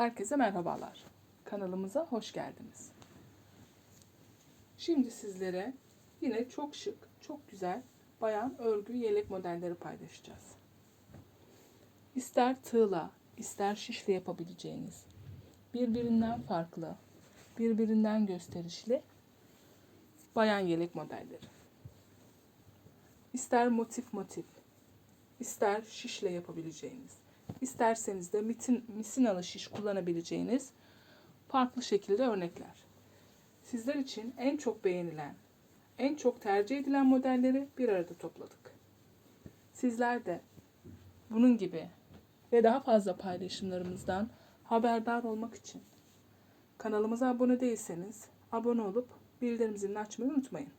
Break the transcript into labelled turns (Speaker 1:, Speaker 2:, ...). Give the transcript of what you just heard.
Speaker 1: Herkese merhabalar. Kanalımıza hoş geldiniz. Şimdi sizlere yine çok şık, çok güzel bayan örgü yelek modelleri paylaşacağız. İster tığla, ister şişle yapabileceğiniz, birbirinden farklı, birbirinden gösterişli bayan yelek modelleri. İster motif motif, ister şişle yapabileceğiniz, isterseniz de mitin, misinalı şiş kullanabileceğiniz farklı şekilde örnekler. Sizler için en çok beğenilen, en çok tercih edilen modelleri bir arada topladık. Sizler de bunun gibi ve daha fazla paylaşımlarımızdan haberdar olmak için kanalımıza abone değilseniz abone olup bildirim zilini açmayı unutmayın.